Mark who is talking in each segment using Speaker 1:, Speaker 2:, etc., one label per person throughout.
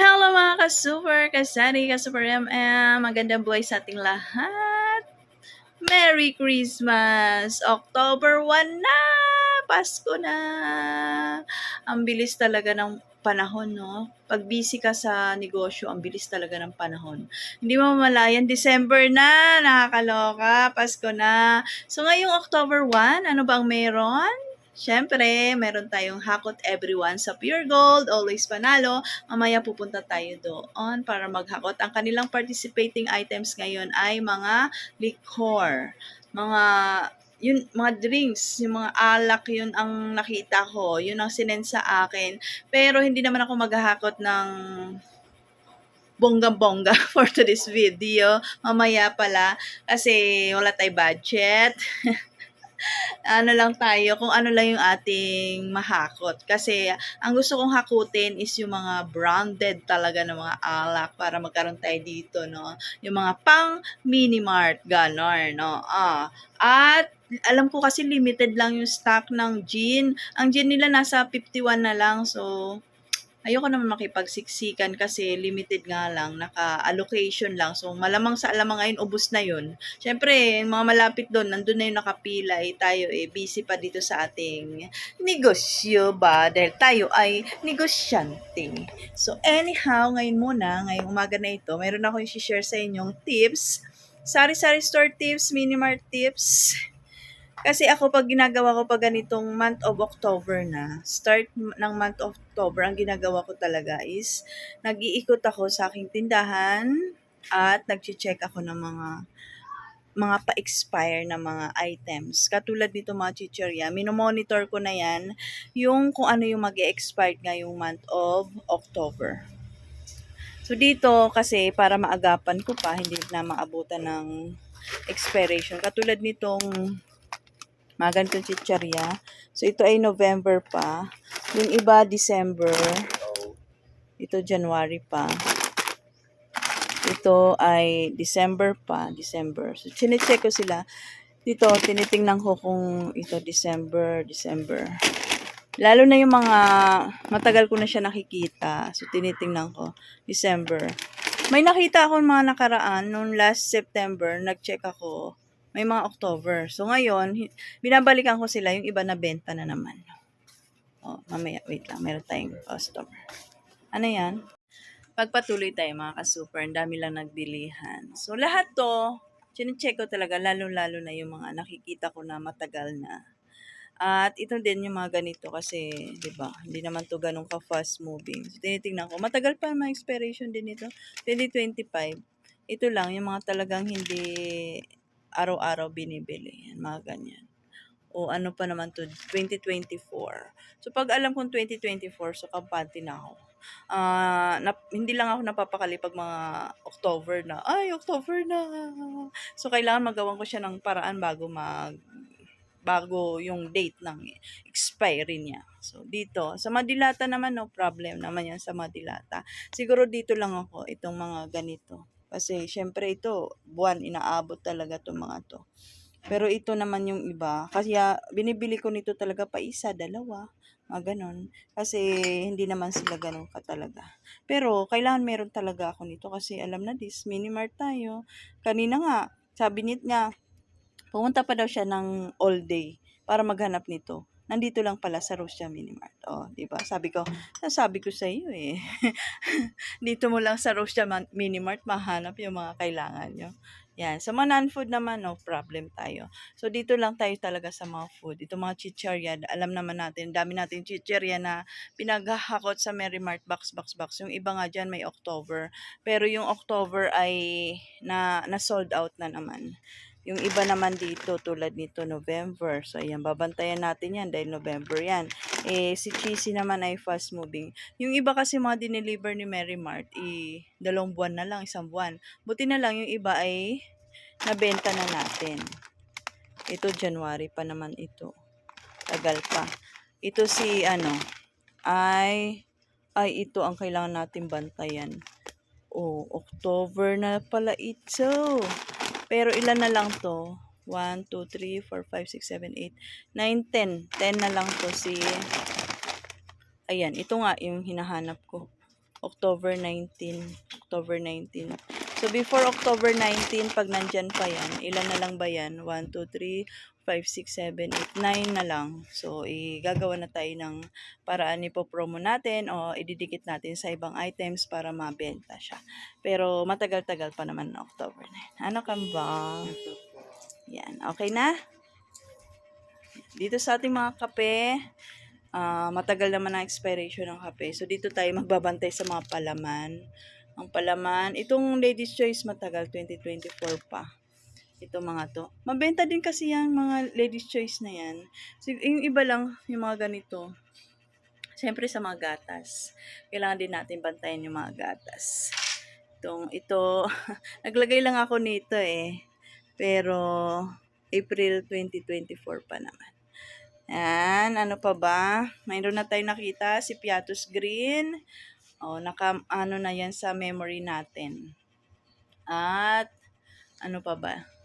Speaker 1: Hello mga ka-super, kasari, ka-super MM. Magandang buhay sa ating lahat. Merry Christmas! October 1 na! Pasko na! Ang bilis talaga ng panahon, no? Pag busy ka sa negosyo, ang bilis talaga ng panahon. Hindi mo mamalayan, December na! Nakakaloka! Pasko na! So ngayong October 1, ano bang meron? Siyempre, meron tayong Hakot Everyone sa Pure Gold, always panalo. Mamaya pupunta tayo doon para maghakot. Ang kanilang participating items ngayon ay mga liquor, mga yun, mga drinks, yung mga alak, yun ang nakita ko. Yun ang sinend sa akin. Pero hindi naman ako maghahakot ng bongga-bongga for today's video. Mamaya pala kasi wala tayong budget. ano lang tayo, kung ano lang yung ating mahakot. Kasi ang gusto kong hakutin is yung mga branded talaga ng mga alak para magkaroon tayo dito, no? Yung mga pang mini-mart, ganon, no? Ah, at alam ko kasi limited lang yung stock ng gin. Ang gin nila nasa 51 na lang, so ayoko naman makipagsiksikan kasi limited nga lang, naka-allocation lang. So, malamang sa alamang ngayon, ubus na yun. Siyempre, mga malapit doon, nandun na yung nakapila, eh, tayo eh, busy pa dito sa ating negosyo ba? Dahil tayo ay negosyante. So, anyhow, ngayon muna, ngayong umaga na ito, mayroon ako yung share sa inyong tips. Sari-sari store tips, mini-mart tips, kasi ako pag ginagawa ko pag ganitong month of October na, start ng month of October, ang ginagawa ko talaga is nag-iikot ako sa aking tindahan at nag-check ako ng mga mga pa-expire na mga items. Katulad nito mga chichirya, minomonitor ko na yan yung kung ano yung mag expire ngayong month of October. So dito kasi para maagapan ko pa, hindi na maabutan ng expiration. Katulad nitong mga ganitong chicharia. So, ito ay November pa. Yung iba, December. Ito, January pa. Ito ay December pa. December. So, chinecheck ko sila. Dito, tinitingnan ko kung ito December, December. Lalo na yung mga matagal ko na siya nakikita. So, tinitingnan ko. December. May nakita ako mga nakaraan noong last September. Nag-check ako may mga October. So, ngayon, binabalikan ko sila, yung iba na benta na naman. Oh, mamaya, wait lang, meron tayong customer. Ano yan? Pagpatuloy tayo mga ka-super, ang dami lang nagbilihan. So, lahat to, chinecheck ko talaga, lalo-lalo na yung mga nakikita ko na matagal na. At ito din yung mga ganito kasi, 'di ba? Hindi naman to ganun ka fast moving. So, tinitingnan ko, matagal pa mga expiration din ito. 2025. Ito lang yung mga talagang hindi araw-araw binibili. Yan, mga ganyan. O ano pa naman to, 2024. So pag alam kong 2024, so kampante na ako. Uh, na, hindi lang ako napapakali pag mga October na, ay, October na. So kailangan magawan ko siya ng paraan bago mag bago yung date ng expiry niya. So, dito, sa Madilata naman, no problem naman yan sa Madilata. Siguro dito lang ako, itong mga ganito. Kasi syempre ito, buwan inaabot talaga itong mga to. Pero ito naman yung iba. Kasi uh, binibili ko nito talaga pa isa, dalawa, mga ganon. Kasi hindi naman sila ganon ka talaga. Pero kailangan meron talaga ako nito kasi alam na this, mini-mart tayo. Kanina nga, sabi nit nga, pumunta pa daw siya ng all day para maghanap nito nandito lang pala sa Rosia Minimart. Oh, 'di ba? Sabi ko, sabi ko sa iyo eh. dito mo lang sa Rosia Minimart mahanap yung mga kailangan nyo. Yan. Sa mga non-food naman, no problem tayo. So, dito lang tayo talaga sa mga food. Ito mga chichirya, alam naman natin, dami natin chichirya na pinaghahakot sa Mary Mart box, box, box. Yung iba nga dyan may October. Pero yung October ay na, na sold out na naman. Yung iba naman dito, tulad nito, November. So, ayan, babantayan natin yan dahil November yan. Eh, si Cheesy naman ay fast moving. Yung iba kasi mga dineliver ni Mary Mart, eh, dalawang buwan na lang, isang buwan. Buti na lang yung iba ay nabenta na natin. Ito, January pa naman ito. Tagal pa. Ito si, ano, ay, ay, ito ang kailangan natin bantayan. Oh, October na pala ito. Pero ilan na lang to? 1, 2, 3, 4, 5, 6, 7, 8, 9, 10. 10 na lang to si... Ayan, ito nga yung hinahanap ko. October 19. October 19. So, before October 19, pag nandyan pa yan, ilan na lang ba yan? 1, 2, 3, 5, 6, 7, 8, 9 na lang. So, igagawa na tayo ng paraan ipopromo natin o ididikit natin sa ibang items para mabenta siya. Pero matagal-tagal pa naman na October na yan. Ano ka ba? Yan. Okay na? Dito sa ating mga kape, ah, matagal naman ang expiration ng kape. So, dito tayo magbabantay sa mga palaman. Ang palaman, itong Ladies Choice matagal, 2024 pa. Ito mga to. Mabenta din kasi yung mga Ladies Choice na yan. So, yung iba lang, yung mga ganito. Siyempre sa mga gatas. Kailangan din natin bantayan yung mga gatas. Itong, ito, naglagay lang ako nito eh. Pero, April 2024 pa naman. Yan, ano pa ba? Mayroon na tayo nakita, si Piatus Green. O, naka, ano na yan sa memory natin. At, ano pa ba?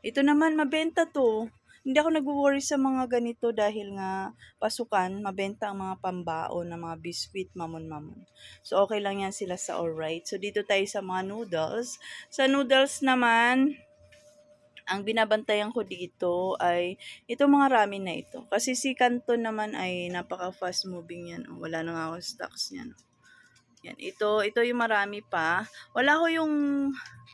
Speaker 1: Ito naman, mabenta to. Hindi ako nag-worry sa mga ganito dahil nga pasukan, mabenta ang mga pambaon na mga biscuit, mamon-mamon. So, okay lang yan sila sa alright. So, dito tayo sa mga noodles. Sa noodles naman, ang binabantayan ko dito ay ito mga ramen na ito. Kasi si Canton naman ay napaka fast moving yan. Wala na nga ako stocks niyan. Yan, ito, ito yung marami pa. Wala ko yung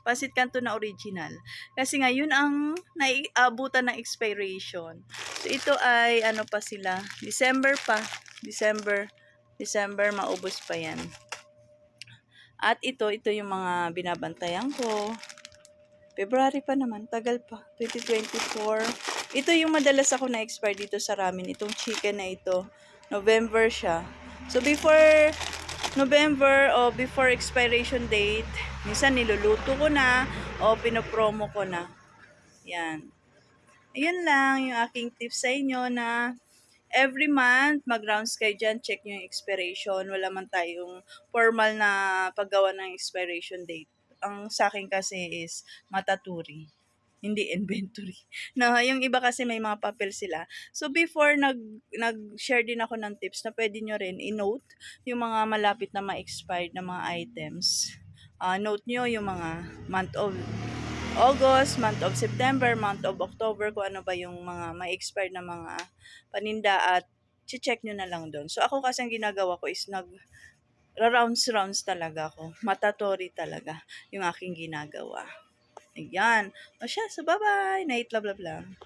Speaker 1: pasit kanto na original. Kasi nga, yun ang naiabutan ng expiration. So, ito ay, ano pa sila, December pa. December, December, maubos pa yan. At ito, ito yung mga binabantayan ko. February pa naman, tagal pa. 2024. Ito yung madalas ako na-expire dito sa ramen. Itong chicken na ito. November siya. So, before November o before expiration date, minsan niluluto ko na o pinopromo ko na. Yan. Ayun lang yung aking tips sa inyo na every month, mag-rounds kayo dyan, check nyo yung expiration. Wala man tayong formal na paggawa ng expiration date. Ang sa akin kasi is mataturi hindi inventory. No, yung iba kasi may mga papel sila. So before nag nag-share din ako ng tips na pwede nyo rin i-note yung mga malapit na ma-expired na mga items. Ah, note nyo yung mga month of August, month of September, month of October, kung ano ba yung mga ma-expired na mga paninda at check nyo na lang doon. So ako kasi ang ginagawa ko is nag rounds-rounds talaga ako. Matatori talaga yung aking ginagawa. Ayan. O siya, so bye-bye. Night love love lang.